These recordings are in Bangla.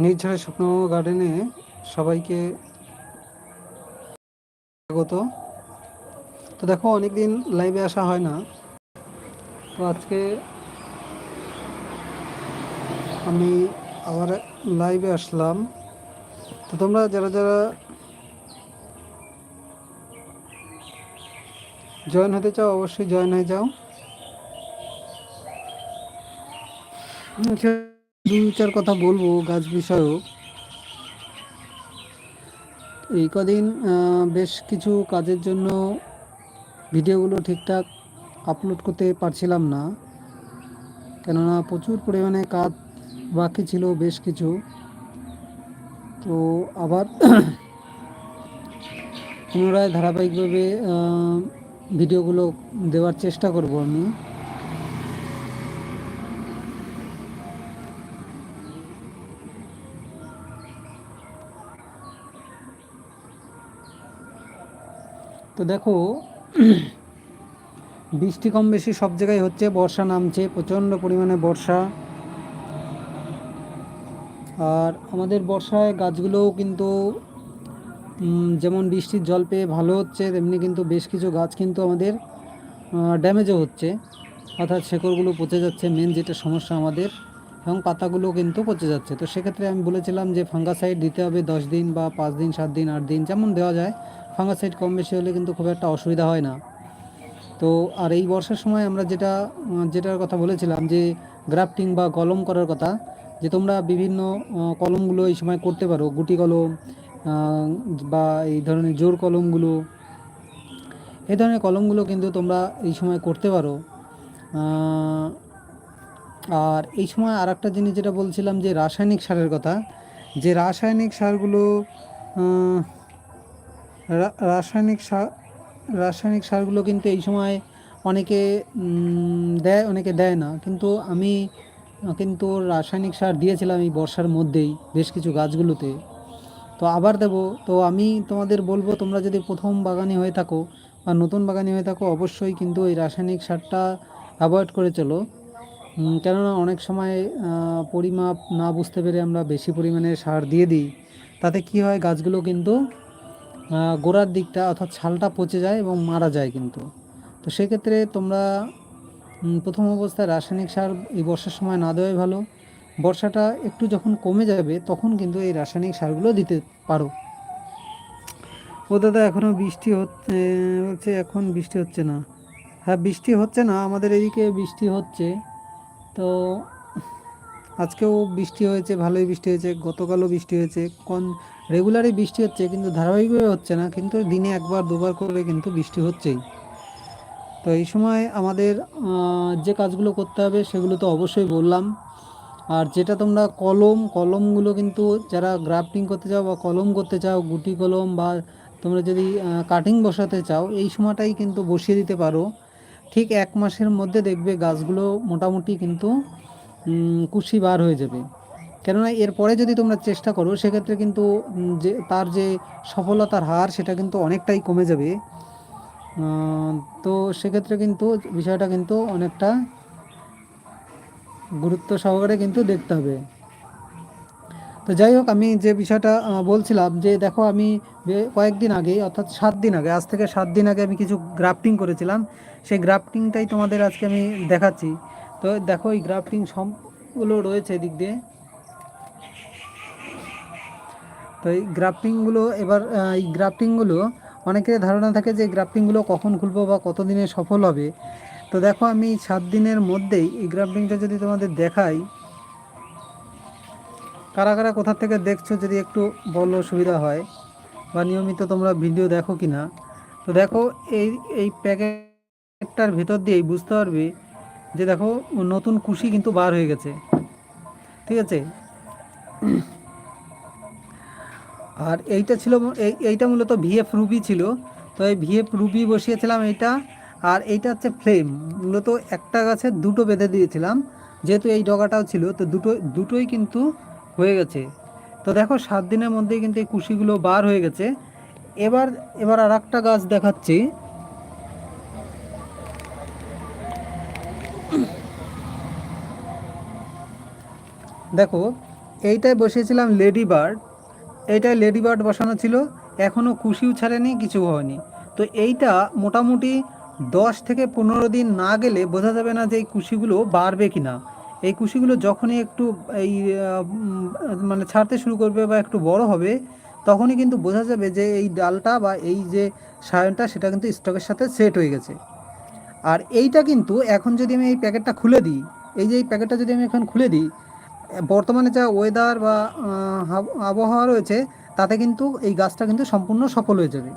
নির্ঝরে স্বপ্ন গার্ডেনে সবাইকে স্বাগত। তো দেখো, অনেকদিন লাইভে আসা হয় না। তো আজকে আমি আবার লাইভে আসলাম। তো তোমরা যারা যারা জয়েন হতে চাও, অবশ্যই জয়েন হয়ে যাও। দুই চার কথা বলব গাছ বিষয়ক। এই কদিন বেশ কিছু কাজের জন্য ভিডিওগুলো ঠিকঠাক আপলোড করতে পারছিলাম না। কেননা প্রচুর পরিমাণে কাজ বাকি ছিল, বেশ কিছু। তো আবার পুনরায় ধারাবাহিকভাবে ভিডিওগুলো দেওয়ার চেষ্টা করব আমি। তো দেখো, বৃষ্টি কম বেশি সব জায়গায় হচ্ছে, বর্ষা নামছে, প্রচণ্ড পরিমাণে বর্ষা। আর আমাদের বর্ষায় গাছগুলোও কিন্তু যেমন বৃষ্টির জল পেয়ে ভালো হচ্ছে, তেমনি কিন্তু বেশ কিছু গাছ কিন্তু আমাদের ড্যামেজও হচ্ছে। অর্থাৎ শেকড়গুলো পচে যাচ্ছে মেন যেটা সমস্যা আমাদের, এবং পাতাগুলো কিন্তু পচে যাচ্ছে। তো সেক্ষেত্রে আমি বলেছিলাম যে, ফাঙ্গাসাইড দিতে হবে দশ দিন বা পাঁচ দিন, সাত দিন, আট দিন, যেমন দেওয়া যায়। ফাঙ্গাসাইড কম বেশি হলে কিন্তু খুব একটা অসুবিধা হয় না। তো আর এই বর্ষার সময় আমরা যেটা, যেটার কথা বলেছিলাম যে গ্রাফটিং বা কলম করার কথা, যে তোমরা বিভিন্ন কলমগুলো এই সময় করতে পারো, গুটি কলম বা এই ধরনের জোর কলমগুলো, এই ধরনের কলমগুলো কিন্তু তোমরা এই সময় করতে পারো। আর এই সময় আর একটা জিনিস যেটা বলছিলাম যে রাসায়নিক সারের কথা, যে রাসায়নিক সারগুলো রাসায়নিক সার রাসায়নিক সারগুলো কিন্তু এই সময় অনেকে দেয় অনেকে দেয় না। কিন্তু আমি, কিন্তু রাসায়নিক সার দিয়েছিলাম এই বর্ষার মধ্যেই, বেশ কিছু গাছগুলোতে। তো আবার দেব। তো আমি তোমাদের বলব, তোমরা যদি প্রথম বাগানি হয়ে থাকো বা নতুন বাগানি হয়ে থাকো, অবশ্যই কিন্তু এই রাসায়নিক সারটা অ্যাভয়েড করে চলো। কেননা অনেক সময় পরিমাপ না বুঝতে পেরে আমরা বেশি পরিমাণে সার দিয়ে দিই। তাতে কি হয়, গাছগুলো কিন্তু গোড়ার দিকটা অর্থাৎ ছালটা পচে যায় এবং মারা যায় কিন্তু। তো সেক্ষেত্রে তোমরা প্রথম অবস্থায় রাসায়নিক সার এই বর্ষার সময় না দেওয়াই ভালো। বর্ষাটা একটু যখন কমে যাবে, তখন কিন্তু এই রাসায়নিক সারগুলো দিতে পারো। ও দাদা এখনও বৃষ্টি হচ্ছে এখন বৃষ্টি হচ্ছে না। হ্যাঁ বৃষ্টি হচ্ছে না, আমাদের এদিকে বৃষ্টি হচ্ছে। তো আজকেও বৃষ্টি হয়েছে, ভালোই বৃষ্টি হয়েছে, গতকালও বৃষ্টি হয়েছে। কোন রেগুলারই বৃষ্টি হচ্ছে কিন্তু ধারাবাহিকভাবে হচ্ছে না, কিন্তু দিনে একবার, দুবার করে কিন্তু বৃষ্টি হচ্ছেই। তো এই সময় আমাদের যে কাজগুলো করতে হবে সেগুলো তো অবশ্যই বললাম। আর যেটা তোমরা কলম, কলমগুলো কিন্তু যারা গ্রাফটিং করতে চাও বা কলম করতে চাও, গুটি কলম বা তোমরা যদি কাটিং বসাতে চাও, এই সময়টাই কিন্তু বসিয়ে দিতে পারো। ঠিক এক মাসের মধ্যে দেখবে গাছগুলো মোটামুটি কিন্তু কুশি বার হয়ে যাবে। কেননা এরপরে যদি তোমরা চেষ্টা করো, সেক্ষেত্রে কিন্তু যে, তার যে সফলতার হার, সেটা কিন্তু অনেকটাই কমে যাবে। তো সেক্ষেত্রে কিন্তু বিষয়টা কিন্তু অনেকটা গুরুত্ব সহকারে কিন্তু দেখতে হবে। তো যাই হোক, আমি যে বিষয়টা বলছিলাম যে, দেখো, আমি কয়েকদিন আগে, অর্থাৎ সাত দিন আগে, আজ থেকে সাত দিন আগে আমি কিছু গ্রাফটিং করেছিলাম। সেই গ্রাফটিংটাই তোমাদের আজকে আমি দেখাচ্ছি। তো দেখো, এই গ্রাফটিং সবগুলো রয়েছে এদিক দিয়ে। তো এই গ্রাফটিংগুলো এবার এই গ্রাফটিংগুলো অনেকের ধারণা থাকে যে গ্রাফটিংগুলো কখন খুলবো বা কতদিনে সফল হবে। তো দেখো, আমি সাত দিনের মধ্যেই এই গ্রাফটিংটা যদি তোমাদের দেখাই, কারা কারা কোথা থেকে দেখছ যদি একটু বলো সুবিধা হয়, বা নিয়মিত তোমরা ভিডিও দেখো কি না তো দেখো, এই এই প্যাকেটটার ভেতর দিয়েই বুঝতে পারবে যে দেখো, নতুন কুশি কিন্তু বার হয়ে গেছে। ঠিক আছে? আর এইটা ছিল, এই, এইটা মূলত ভিএফ রুবি ছিল। তো এই ভিএফ রুবি বসিয়েছিলাম এইটা। আর এইটা হচ্ছে ফ্লেম। মূলত একটা গাছে দুটো বেঁধে দিয়েছিলাম। যেহেতু এই ডগাটাও ছিল, তো দুটো, দুটোই কিন্তু হয়ে গেছে। তো দেখো, সাত দিনের মধ্যেই কিন্তু এই কুশিগুলো বার হয়ে গেছে। এবার এবার আর একটা গাছ দেখাচ্ছি। দেখো, এইটায় বসিয়েছিলাম লেডি বার্ড। এইটায় লেডি বার্ড বসানো ছিল এখনও কুশিও ছাড়েনি কিছু হয়নি। তো এইটা মোটামুটি দশ থেকে পনেরো দিন না গেলে বোঝা যাবে না যে এই কুশিগুলো বাড়বে কি না এই কুশিগুলো যখনই একটু এই মানে ছাড়তে শুরু করবে বা একটু বড় হবে, তখনই কিন্তু বোঝা যাবে যে এই ডালটা বা এই যে সায়নটা, সেটা কিন্তু স্টকের সাথে সেট হয়ে গেছে। আর এইটা কিন্তু এখন যদি আমি এই প্যাকেটটা খুলে দিই, এই যে এই প্যাকেটটা যদি আমি এখন খুলে দিই বর্তমানে যা ওয়েদার বা আবহাওয়া রয়েছে, তাতে কিন্তু এই গাছটা কিন্তু সম্পূর্ণ সফল হয়ে যাবে।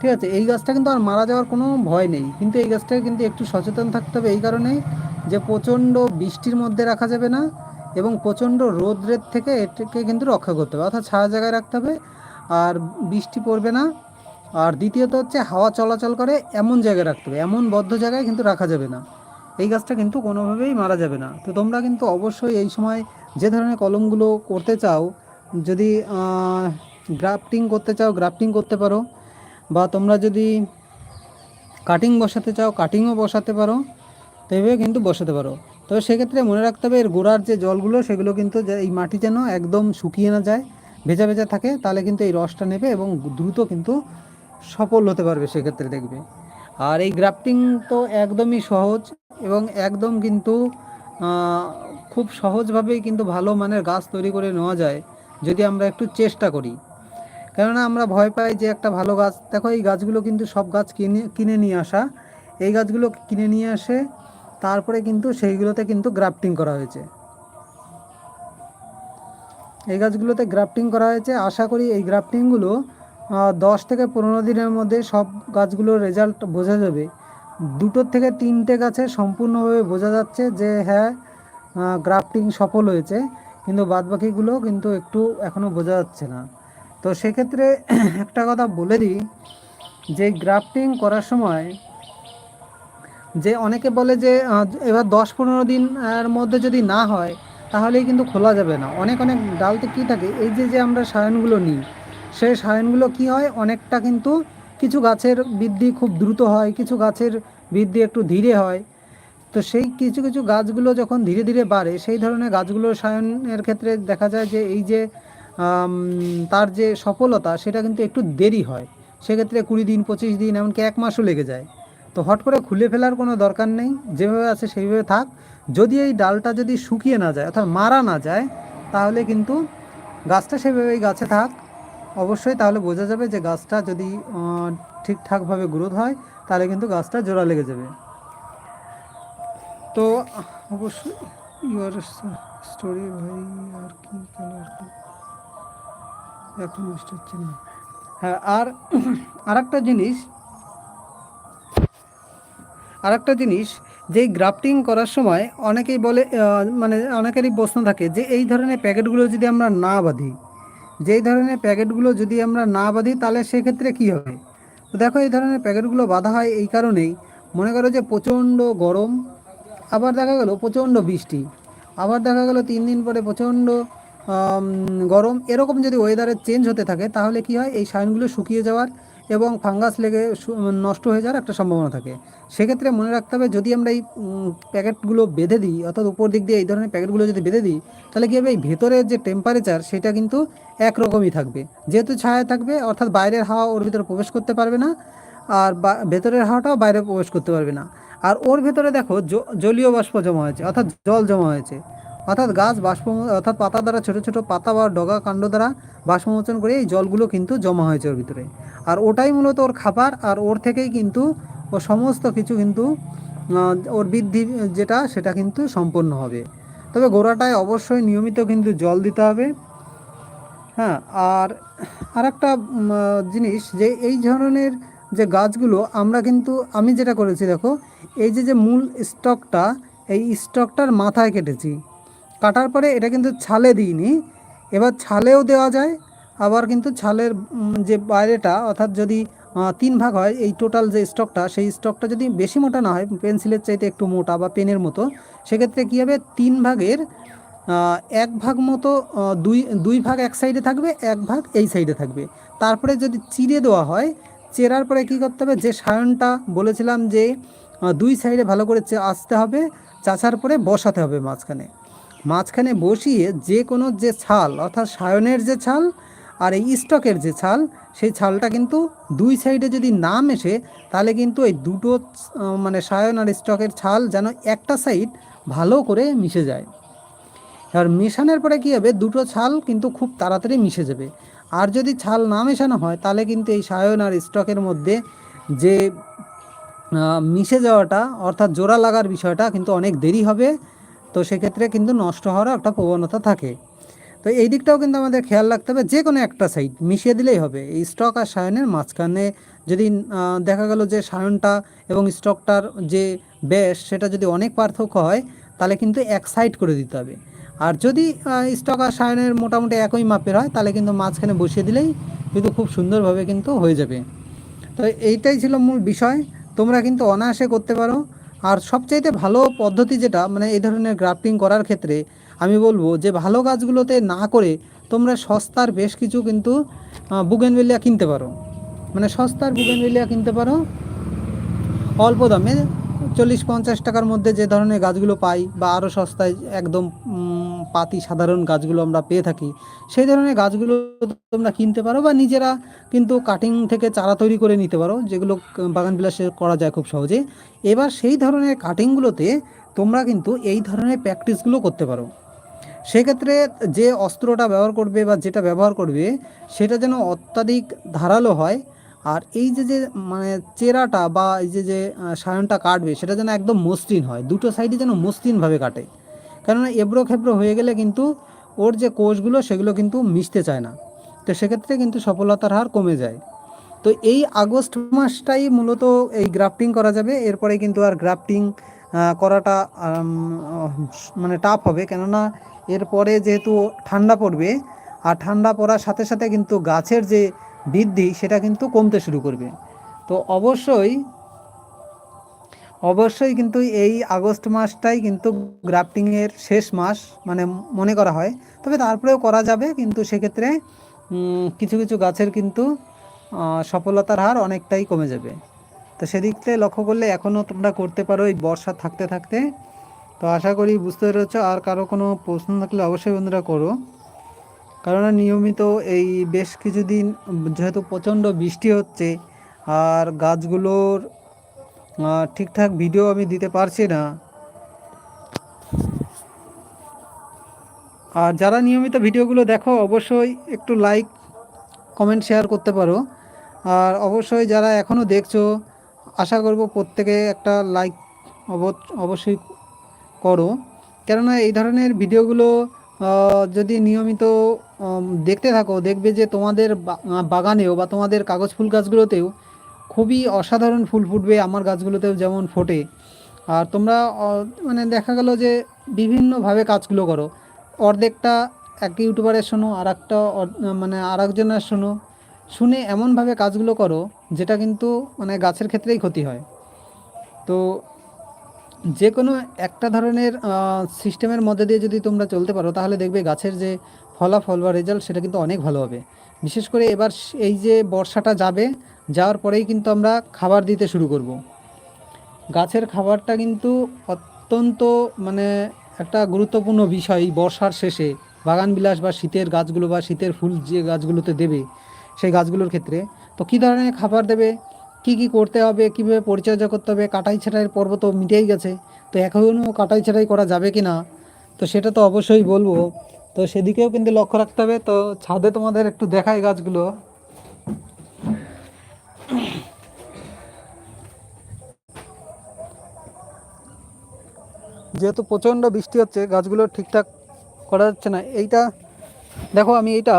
ঠিক আছে? এই গাছটা কিন্তু আর মারা যাওয়ার কোনো ভয় নেই। কিন্তু এই গাছটাকে কিন্তু একটু সচেতন থাকতে হবে এই কারণেই যে প্রচণ্ড বৃষ্টির মধ্যে রাখা যাবে না এবং প্রচণ্ড রোদ্রের থেকে এটাকে কিন্তু রক্ষা করতে হবে। অর্থাৎ ছায়া জায়গায় রাখতে হবে। আর বৃষ্টি পড়বে না। আর দ্বিতীয়ত হচ্ছে হাওয়া চলাচল করে এমন জায়গায় রাখতে হবে। এমন বদ্ধ জায়গায় কিন্তু রাখা যাবে না। এই গাছটা কিন্তু কোনোভাবেই মারা যাবে না। তো তোমরা কিন্তু অবশ্যই এই সময় যে ধরনের কলমগুলো করতে চাও, যদি গ্রাফটিং করতে চাও, গ্রাফটিং করতে পারো। বা তোমরা যদি কাটিং বসাতে চাও, কাটিংও বসাতে পারো। তো এভাবে কিন্তু বসাতে পারো। তবে সেক্ষেত্রে মনে রাখতে হবে, এর গোড়ার যে জলগুলো, সেগুলো কিন্তু এই মাটি যেন একদম শুকিয়ে না যায়, ভেজা ভেজা থাকে, তাহলে কিন্তু এই রসটা নেবে এবং দ্রুত কিন্তু সফল হতে পারবে সেক্ষেত্রে দেখবে। আর এই গ্রাফটিং তো একদমই সহজ এবং একদম কিন্তু খুব সহজভাবেই কিন্তু ভালো মানের গাছ তৈরি করে নেওয়া যায় যদি আমরা একটু চেষ্টা করি। কেননা আমরা ভয় পাই যে একটা ভালো গাছ, দেখো এই গাছগুলো কিন্তু সব গাছ কিনে কিনে নিয়ে আসা। এই গাছগুলো কিনে নিয়ে আসে তারপরে কিন্তু সেইগুলোতে কিন্তু গ্রাফটিং করা হয়েছে। এই গাছগুলোতে গ্রাফটিং করা হয়েছে। আশা করি এই গ্রাফটিংগুলো দশ থেকে পনেরো দিনের মধ্যে সব গাছগুলোর রেজাল্ট বোঝা যাবে। দুটোর থেকে তিনটে গাছে সম্পূর্ণভাবে বোঝা যাচ্ছে যে হ্যাঁ গ্রাফটিং সফল হয়েছে, কিন্তু বাদবাকিগুলো কিন্তু একটু এখনও বোঝা যাচ্ছে না। তো সেক্ষেত্রে একটা কথা বলে দিই যে গ্রাফটিং করার সময় যে অনেকে বলে যে এবার দশ পনেরো দিন এর মধ্যে যদি না হয়, তাহলেই কিন্তু খোলা যাবে না। অনেক অনেক ডালতে কী থাকে, এই যে যে আমরা সায়নগুলো নিই সেই সায়নগুলো কি হয়? অনেকটা কিন্তু কিছু গাছের বৃদ্ধি খুব দ্রুত হয়, কিছু গাছের বৃদ্ধি একটু ধীরে হয়। তো সেই কিছু কিছু গাছগুলো যখন ধীরে ধীরে বাড়ে, সেই ধরনের গাছগুলোর সায়নের ক্ষেত্রে দেখা যায় যে এই যে তার যে সফলতা, সেটা কিন্তু একটু দেরি হয়। সেক্ষেত্রে কুড়ি দিন, পঁচিশ দিন, এমনকি এক মাসও লেগে যায়। তো হট করে খুলে ফেলার কোনো দরকার নেই, যেভাবে আছে সেইভাবে থাক। যদি এই ডালটা যদি শুকিয়ে না যায়, অর্থাৎ মারা না যায়, তাহলে কিন্তু গাছটা সেভাবেই গাছে থাক। অবশ্যই তাহলে বোঝা যাবে যে গাছটা যদি ঠিকঠাকভাবে গ্রোথ হয়, তাহলে কিন্তু গাছটা জোড়া লেগে যাবে। তো, অবশ্যই ইউর স্টোরি ভাই, আর কি এখন বুঝতে হচ্ছে না। হ্যাঁ আর আরেকটা জিনিস আরেকটা জিনিস, যে গ্রাফটিং করার সময় অনেকেই বলে মানে অনেকেরই প্রশ্ন থাকে যে এই ধরনের প্যাকেটগুলো যদি আমরা না বাঁধি যেই ধরনের প্যাকেটগুলো যদি আমরা না বাঁধি, তাহলে সেক্ষেত্রে কি হবে? তো দেখো, এই ধরনের প্যাকেটগুলো বাঁধা হয় এই কারণেই। মনে করো যে প্রচণ্ড গরম, আবার দেখা গেল প্রচণ্ড বৃষ্টি, আবার দেখা গেল তিন দিন পরে প্রচণ্ড গরম। এরকম যদি ওয়েদারের চেঞ্জ হতে থাকে, তাহলে কি হয়? এই সাইনগুলো শুকিয়ে যাওয়ার এবং ফাঙ্গাস লেগে নষ্ট হয়ে যাওয়ার একটা সম্ভাবনা থাকে। সেক্ষেত্রে মনে রাখতে হবে যদি আমরা এই প্যাকেটগুলো বেঁধে দিই, অর্থাৎ উপর দিক দিয়ে এই ধরনের প্যাকেটগুলো যদি বেঁধে দিই, তাহলে কী হবে? এই ভেতরের যে টেম্পারেচার সেটা কিন্তু একরকমই থাকবে। যেহেতু ছায়া থাকবে, অর্থাৎ বাইরের হাওয়া ওর ভিতরে প্রবেশ করতে পারবে না, আর ভেতরের হাওয়াটাও বাইরে প্রবেশ করতে পারবে না। আর ওর ভেতরে দেখো জলীয় বাষ্প জমা হয়েছে, অর্থাৎ জল জমা হয়েছে। অর্থাৎ গাছ বাষ্প অর্থাৎ পাতা দ্বারা ছোট ছোট পাতা বা ডগা কাণ্ড দ্বারা বাষ্পমোচন করে এই জলগুলো কিন্তু জমা হয়েছে ওর ভিতরে। আর ওটাই মূলত ওর খাবার আর ওর থেকেই কিন্তু ও সমস্ত কিছু কিন্তু ওর বৃদ্ধি যেটা সেটা কিন্তু সম্পন্ন হবে। তবে গোড়াটায় অবশ্যই নিয়মিত কিন্তু জল দিতে হবে। হ্যাঁ আর উম, জিনিস যে এই ধরনের যে গাছগুলো আমরা কিন্তু আমি যেটা করেছি দেখো এই যে যে মূল স্টকটা এই স্টকটার মাথায় কেটেছি। কাটার পরে এটা কিন্তু ছালে দিইনি। এবার ছালেও দেওয়া যায়, আবার কিন্তু ছালের যে বাইরেটা, অর্থাৎ যদি তিন ভাগ হয়, এই টোটাল যে স্টকটা, সেই স্টকটা যদি বেশি মোটা না হয়, পেন্সিলের চাইতে একটু মোটা বা পেনের মতো, সেক্ষেত্রে কী হবে? তিন ভাগের এক ভাগ মতো দুই দুই ভাগ এক সাইডে থাকবে, এক ভাগ এই সাইডে থাকবে। তারপরে যদি চিড়ে দেওয়া হয়, চেরার পরে কী করতে হবে? যে সায়নটা বলেছিলাম যে দুই সাইডে ভালো করে আসতে হবে, চাচার পরে বসাতে হবে মাঝখানে। মাঝখানে বসিয়ে যে কোনো যে ছাল, অর্থাৎ সায়নের যে ছাল আর এই স্টকের যে ছাল, সেই ছালটা কিন্তু দুই সাইডে যদি না মেশে, তাহলে কিন্তু এই দুটো মানে সায়ন আর স্টকের ছাল যেন একটা সাইড ভালো করে মিশে যায়। এবার মেশানোর পরে কী হবে? দুটো ছাল কিন্তু খুব তাড়াতাড়ি মিশে যাবে। আর যদি ছাল না মেশানো হয়, তাহলে কিন্তু এই সায়ন আর স্টকের মধ্যে যে মিশে যাওয়াটা, অর্থাৎ জোড়া লাগার বিষয়টা কিন্তু অনেক দেরি হবে। তো সেক্ষেত্রে কিন্তু নষ্ট হওয়ার একটা প্রবণতা থাকে। তো এই দিকটাও কিন্তু আমাদের খেয়াল রাখতে হবে, যে কোনো একটা সাইড মিশিয়ে দিলেই হবে। এই স্টক আর সায়নের মাঝখানে যদি দেখা গেল যে সায়নটা এবং স্টকটার যে ব্যাস সেটা যদি অনেক পার্থক্য হয়, তাহলে কিন্তু এক সাইড করে দিতে হবে। আর যদি স্টক আর সায়নের মোটামুটি একই মাপের হয়, তাহলে কিন্তু মাঝখানে বসিয়ে দিলেই কিন্তু খুব সুন্দরভাবে কিন্তু হয়ে যাবে। তো এইটাই ছিল মূল বিষয়। তোমরা কিন্তু অনায়াসে করতে পারো। আর সবচাইতে ভালো পদ্ধতি যেটা মানে এই ধরনের গ্রাফটিং করার ক্ষেত্রে আমি বলব যে ভালো গাছগুলোতে না করে তোমরা সস্তার বেশ কিছু কিন্তু বুগেনভেলিয়া কিনতে পারো। মানে সস্তার বুগেনভেলিয়া কিনতে পারো। অল্প দামে চল্লিশ পঞ্চাশ টাকার মধ্যে যে ধরনের গাছগুলো পাই বা আরও সস্তায় একদম পাতি সাধারণ গাছগুলো আমরা পেয়ে থাকি, সেই ধরনের গাছগুলো তোমরা কিনতে পারো বা নিজেরা কিন্তু কাটিং থেকে চারা তৈরি করে নিতে পারো, যেগুলো বাগান বিলাসে করা যায় খুব সহজে। এবার সেই ধরনের কাটিংগুলোতে তোমরা কিন্তু এই ধরনের প্র্যাকটিসগুলো করতে পারো। সেক্ষেত্রে যে অস্ত্রটা ব্যবহার করবে বা যেটা ব্যবহার করবে, সেটা যেন অত্যাধিক ধারালো হয়, আর এই যে যে মানে চেরাটা বা এই যে যে সায়নটা কাটবে, সেটা যেন একদম মসৃণ হয়, দুটো সাইডে যেন মসৃণভাবে কাটে। কেননা এবড়ো খেবড়ো হয়ে গেলে কিন্তু ওর যে কোষগুলো, সেগুলো কিন্তু মিশতে চায় না। তো সেক্ষেত্রে কিন্তু সফলতার হার কমে যায়। তো এই আগস্ট মাসটাই মূলত এই গ্রাফটিং করা যাবে। এরপরে কিন্তু আর গ্রাফটিং করাটা মানে টাফ হবে। কেননা এরপরে যেহেতু ঠান্ডা পড়বে, আর ঠান্ডা পড়ার সাথে সাথে কিন্তু গাছের যে বৃদ্ধি, সেটা কিন্তু কমতে শুরু করবে। তো অবশ্যই অবশ্যই কিন্তু এই আগস্ট মাসটাই কিন্তু গ্রাফটিংয়ের শেষ মাস মানে মনে করা হয়। তবে তারপরেও করা যাবে, কিন্তু সেক্ষেত্রে কিছু কিছু গাছের কিন্তু সফলতার হার অনেকটাই কমে যাবে। তো সেদিক থেকে লক্ষ্য করলে এখনও তোমরা করতে পারো এই বর্ষা থাকতে থাকতে। তো আশা করি বুঝতে পেরেছ, আর কারও কোনো প্রশ্ন থাকলে অবশ্যই বন্ধুরা করো। কারণ নিয়মিত এই বেশ কিছুদিন, যেহেতু প্রচণ্ড বৃষ্টি হচ্ছে, আর গাছগুলোর ঠিকঠাক ভিডিও আমি দিতে পারছি না। আর যারা নিয়মিত ভিডিওগুলো দেখো, অবশ্যই একটু লাইক কমেন্ট শেয়ার করতে পারো। আর অবশ্যই যারা এখনও দেখছ, আশা করব প্রত্যেকে একটা লাইক অবশ্যই করো। কেননা এই ধরনের ভিডিওগুলো যদি নিয়মিত দেখতে থাকো, দেখবে যে তোমাদের বাগানেও বা তোমাদের কাগজ ফুল গাছগুলোতেও খুবই অসাধারণ ফুল ফুটবে আমার গাছগুলোতেও যেমন ফোটে। আর তোমরা মানে দেখা গেল যে বিভিন্নভাবে কাজগুলো করো। অর্ধেকটা এক ইউটিউবারের শোনো আর একটা মানে আর একজনের শোনো। শুনে এমনভাবে কাজগুলো করো, যেটা কিন্তু মানে গাছের ক্ষেত্রেই ক্ষতি হয়। তো যে কোনো একটা ধরনের সিস্টেমের মধ্যে দিয়ে যদি তোমরা চলতে পারো, তাহলে দেখবে গাছের যে ফলাফল বা রেজাল্ট সেটা কিন্তু অনেক ভালো হবে। বিশেষ করে এবার এই যে বর্ষাটা যাবে যাওয়ার পরেই কিন্তু আমরা খাবার দিতে শুরু করব। গাছের খাবারটা কিন্তু অত্যন্ত মানে একটা গুরুত্বপূর্ণ বিষয় বর্ষার শেষে। বাগান বিলাস বা শীতের গাছগুলো বা শীতের ফুল যে গাছগুলোতে দেবে, সেই গাছগুলোর ক্ষেত্রে। তো কী ধরনের খাবার দেবে? কি কি করতে হবে? কীভাবে পরিচর্যা করতে হবে? কাটাই ছাটাইয়ের পর্ব তো মিটেই গেছে। তো এখনও কাটাই ছাটাই করা যাবে কি না? তো সেটা তো অবশ্যই বলব। তো সেদিকেও কিন্তু লক্ষ্য রাখতে হবে। তো ছাদে তোমাদের একটু দেখাই গাছগুলো। যেহেতু প্রচণ্ড বৃষ্টি হচ্ছে, গাছগুলো ঠিকঠাক করা যাচ্ছে না। এইটা, দেখো আমি এইটা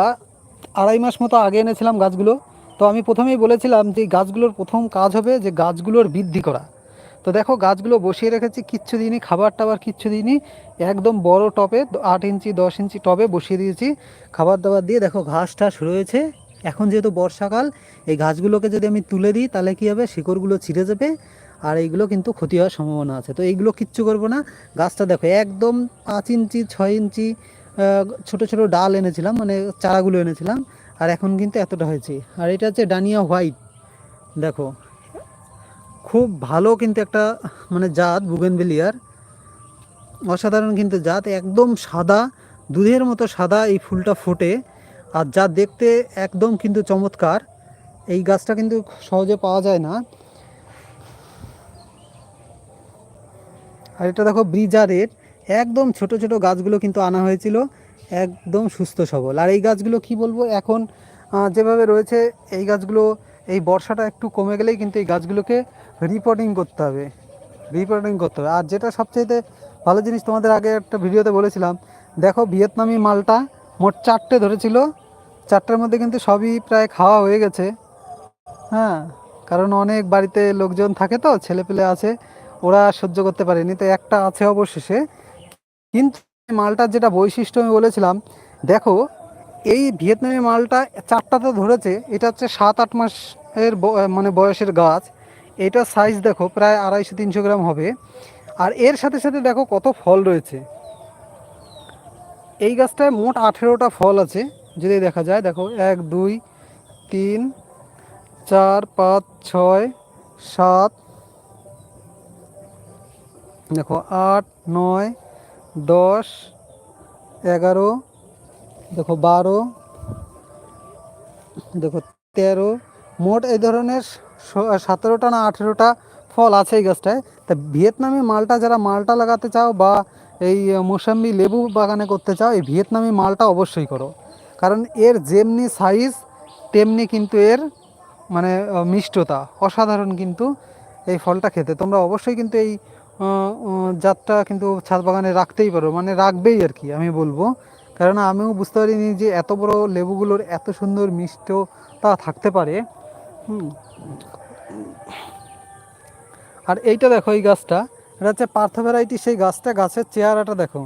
আড়াই মাস মতো আগে এনেছিলাম গাছগুলো। তো আমি প্রথমেই বলেছিলাম যে গাছগুলোর প্রথম কাজ হবে যে গাছগুলোর বৃদ্ধি করা। তো দেখো গাছগুলো বসিয়ে রেখেছি, কিচ্ছু দিইনি, খাবার টাবার কিচ্ছু দিইনি, একদম বড় টবে, আট ইঞ্চি, দশ ইঞ্চি টবে বসিয়ে দিয়েছি। খাবার দাবার দিয়ে দেখো ঘাস টাস রয়েছে। এখন যেহেতু বর্ষাকাল, এই গাছগুলোকে যদি আমি তুলে দিই, তাহলে কী হবে? শিকড়গুলো ছিঁড়ে যাবে আর এইগুলো কিন্তু ক্ষতি হওয়ার সম্ভাবনা আছে। তো এইগুলো কিচ্ছু করব না। গাছটা দেখো, একদম পাঁচ ইঞ্চি, ছয় ইঞ্চি ছোট ছোট ডাল এনেছিলাম মানে চারাগুলো এনেছিলাম, আর এখন কিন্তু এতটা হয়েছে। আর এটা হচ্ছে ডানিয়া হোয়াইট। দেখো, খুব ভালো কিন্তু একটা মানে জাত, বুগেনভেলিয়ার। অসাধারণ কিন্তু জাত, একদম সাদা, দুধের মতো সাদা এই ফুলটা ফোটে। আর যা দেখতে একদম কিন্তু চমৎকার, এই গাছটা কিন্তু সহজে পাওয়া যায় না। আর এটা দেখো ব্রিজারের, একদম ছোট ছোট গাছগুলো কিন্তু আনা হয়েছিল, একদম সুস্থ সবল। আর এই গাছগুলো কি বলব, এখন যেভাবে রয়েছে, এই গাছগুলো, এই বর্ষাটা একটু কমে গেলেই কিন্তু এই গাছগুলোকে রিপোর্টিং করতে হবে রিপোর্টিং করতে হবে। আর যেটা সবচেয়ে ভালো জিনিস তোমাদের আগে একটা ভিডিওতে বলেছিলাম, দেখো ভিয়েতনামি মালটা মোট চারটে ধরেছিল। চারটের মধ্যে কিন্তু সবই প্রায় খাওয়া হয়ে গেছে। হ্যাঁ কারণ অনেক বাড়িতে লোকজন থাকে তো ছেলে পেলে আছে, ওরা সহ্য করতে পারেনি, তো একটা আছে অবশেষে। কিন্তু মালটার যেটা বৈশিষ্ট্য আমি বলেছিলাম, দেখো, এই ভিয়েতনামি মালটা চারটা তো ধরেছে, এটা হচ্ছে সাত, আট মাসের মানে বয়সের গাছ। এটার সাইজ দেখো, প্রায় আড়াইশো, তিনশো গ্রাম হবে। আর এর সাথে সাথে দেখো কত ফল রয়েছে। এই গাছটায় মোট আঠেরোটা ফল আছে, যদি দেখা যায়, দেখো, এক, দুই, তিন, চার, পাঁচ, ছয়, সাত, দেখো, আট, নয়, দশ, এগারো, দেখো, বারো, দেখো, তেরো, মোট এই ধরনের সতেরোটা না আঠেরোটা ফল আছে এই গাছটায়। তা ভিয়েতনামি মালটা, যারা মালটা লাগাতে চাও বা এই মোসাম্বি লেবু বাগানে করতে চাও, এই ভিয়েতনামি মালটা অবশ্যই করো। কারণ এর যেমনি সাইজ তেমনি কিন্তু এর মানে মিষ্টতা, অসাধারণ কিন্তু এই ফলটা খেতে। তোমরা অবশ্যই কিন্তু এই জাতটা কিন্তু ছাদ বাগানে রাখতেই পারো মানে রাখবেই আর কি, আমি বলব। কারণ আমিও বুঝতে পারিনি যে এত বড় লেবুগুলোর এত সুন্দর মিষ্টতা থাকতে পারে। আর এইটা দেখো এই গাছটা। এটা হচ্ছে পার্থ ভ্যারাইটি, সেই গাছটা, গাছের চেহারাটা দেখো।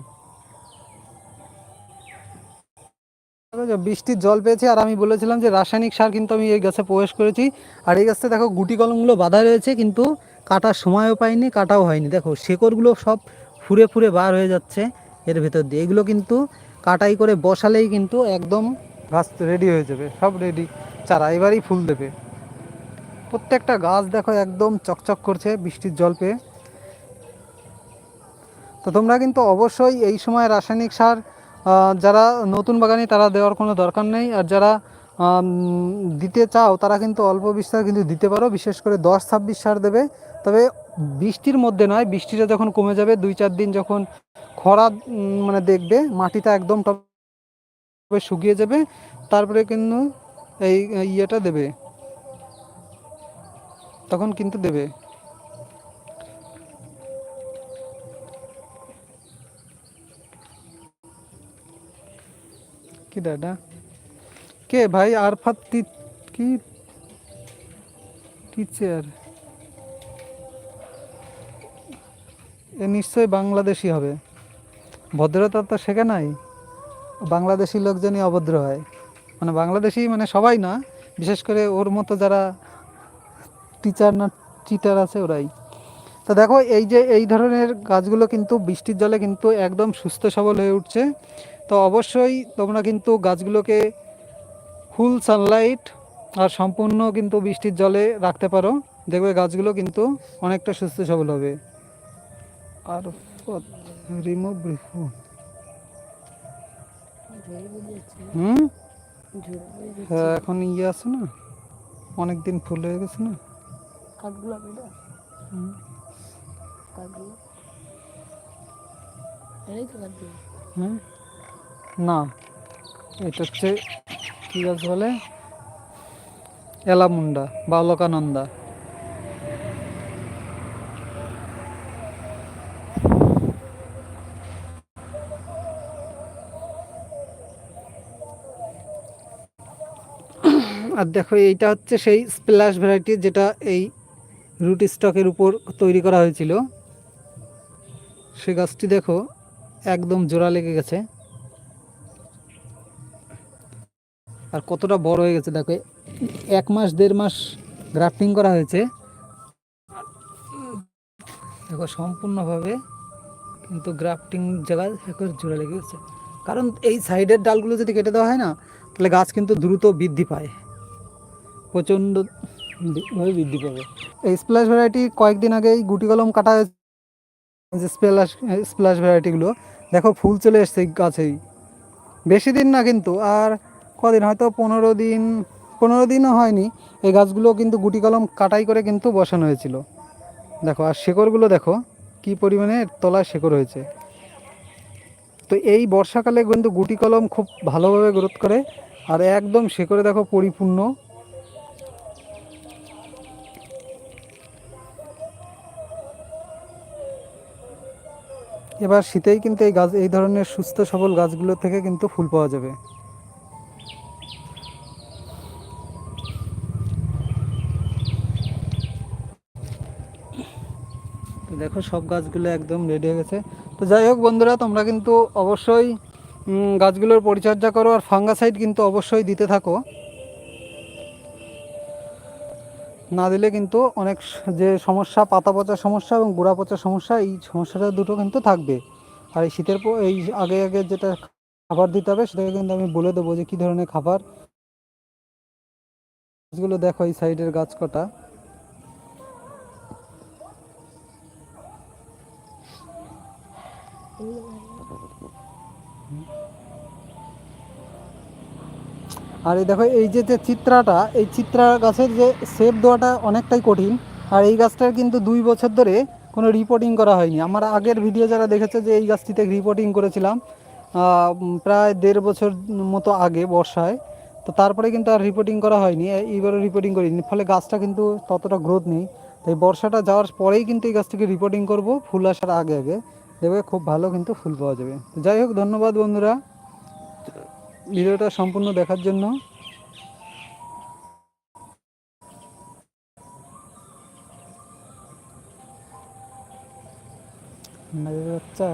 বৃষ্টির জল পেয়েছি, আর আমি বলেছিলাম যে রাসায়নিক সার কিন্তু আমি এই গাছে প্রবেশ করেছি। আর এই গাছটা দেখো, গুটি কলমগুলো বাঁধা রয়েছে, কিন্তু কাটার সময়ও পাইনি, কাটাও হয়নি। দেখো, শেকড়গুলো সব ফুরে ফুরে বার হয়ে যাচ্ছে এর ভেতর দিয়ে। এগুলো কিন্তু কাটাই করে বসালেই কিন্তু একদম গাছ রেডি হয়ে যাবে, সব রেডি। চারা এবারই ফুল দেবে। প্রত্যেকটা গাছ দেখো, একদম চকচক করছে বৃষ্টির জল পেয়ে। তো তোমরা কিন্তু অবশ্যই এই সময় রাসায়নিক সার যারা নতুন বাগানে তারা দেওয়ার কোনো দরকার নেই। আর যারা দিতে চাও তারা কিন্তু অল্প বিস্তার কিন্তু দিতে পারো। বিশেষ করে দশ ছাব্বিশ সার দেবে। তবে বৃষ্টির মধ্যে নয়, বৃষ্টিটা যখন কমে যাবে, দুই চার দিন যখন খরা মানে দেখবে, মাটিটা একদম টবে শুকিয়ে যাবে, তারপরে কিন্তু এই ইয়েটা দেবে। তখন কিন্তু দেবে। দাদা? কে ভাই? আরফাত কি? টিচার এ নিশ্চয়ই বাংলাদেশি হবে। ভদ্রতা তো শেখে নাই। বাংলাদেশি লোকজনই অভদ্র হয়। মানে বাংলাদেশি মানে সবাই না, বিশেষ করে ওর মতো যারা টিচার না চিটার আছে ওরাই। তো দেখো, এই যে এই ধরনের গাছগুলো কিন্তু বৃষ্টির জলে কিন্তু একদম সুস্থ সবল হয়ে উঠছে। তো অবশ্যই তোমরা কিন্তু গাছগুলোকে ফুল সানলাইট আর সম্পূর্ণ কিন্তু বৃষ্টির জলে রাখতে পারো। দেখবে গাছগুলো কিন্তু অনেকটা সুস্থ সবল হবে। আর রিমুভ হুম? হ্যাঁ, এখন ইয়ে আছে না? অনেক দিন ফুল হয়ে গেছে না? হুম। কাঠগুলো এটাই তো কাঠগুলো হুম না, এটা হচ্ছে কি গাছ বলে? এলামুন্ডা বা অলকানন্দা আর দেখো, এইটা হচ্ছে সেই স্প্ল্যাশ ভ্যারাইটি যেটা এই রুট স্টকের উপর তৈরি করা হয়েছিল। সে গাছটি দেখো, একদম জোড়া লেগে গেছে। আর কতটা বড় হয়ে গেছে, দেখো, এক মাস, দেড় মাস গ্রাফটিং করা হয়েছে। দেখো, সম্পূর্ণভাবে কিন্তু গ্রাফটিং জায়গায় দেখো জোড়া লেগে গেছে। কারণ এই সাইডের ডালগুলো যদি কেটে দেওয়া হয় না, তাহলে গাছ কিন্তু দ্রুত বৃদ্ধি পায়। প্রচণ্ড ভাবে বৃদ্ধি পাবে। এই স্প্ল্যাশ ভ্যারাইটি কয়েকদিন আগেই গুটি কলম কাটা হয়েছে। যে স্প্লাশ স্প্লাশ ভ্যারাইটিগুলো দেখো, ফুল চলে এসছে গাছেই। বেশি দিন না কিন্তু, আর কদিন হয়তো পনেরো দিন, পনেরো দিনও হয়নি। এই গাছগুলো কিন্তু গুটি কলম কাটাই করে কিন্তু বসানো হয়েছিল। দেখো, আর শেকড়গুলো দেখো, কি পরিমাণে তলায় শেকড় হয়েছে। তো এই বর্ষাকালে কিন্তু গুটি কলম খুব ভালোভাবে গ্রোথ করে, আর একদম শেকড়ে দেখো পরিপূর্ণ। এবার শীতেই কিন্তু এই গাছ, এই ধরনের সুস্থ সবল গাছগুলো থেকে কিন্তু ফুল পাওয়া যাবে। দেখো সব গাছগুলো একদম রেডি হয়ে গেছে। তো যাই হোক বন্ধুরা, তোমরা কিন্তু অবশ্যই গাছগুলোর পরিচর্যা করো আর ফাঙ্গাসাইড কিন্তু অবশ্যই দিতে থাকো। না দিলে কিন্তু অনেক যে সমস্যা, পাতা পচা সমস্যা এবং গোড়া পচা সমস্যা, এই সমস্যাটা দুটো কিন্তু থাকবে। আর এই শীতের পর, এই আগে আগে যেটা খাবার দিতে হবে, সেটাকে কিন্তু আমি বলে দেবো যে কী ধরনের খাবার। গাছগুলো দেখো এই সাইডের গাছ কটা। আর এই দেখো, এই যে যে চিত্রাটা, এই চিত্রা গাছের যে শেপ দেওয়াটা অনেকটাই কঠিন। আর এই গাছটার কিন্তু দুই বছর ধরে কোনো রিপোর্টিং করা হয়নি। আমার আগের ভিডিও যারা দেখেছে যে এই গাছটিতে রিপোর্টিং করেছিলাম প্রায় দেড় বছর মতো আগে বর্ষায়, তো তারপরে কিন্তু আর রিপোর্টিং করা হয়নি। এইবারও রিপোর্টিং করিনি। ফলে গাছটা কিন্তু ততটা গ্রোথ নেই। তাই বর্ষাটা যাওয়ার পরেই কিন্তু এই গাছটিকে রিপোর্টিং করব, ফুল আসার আগে আগে। দেখবে খুব ভালো কিন্তু ফুল পাওয়া যাবে। যাই হোক, ধন্যবাদ বন্ধুরা। ভিডিওটা সম্পূর্ণ দেখার জন্য। বাচ্চা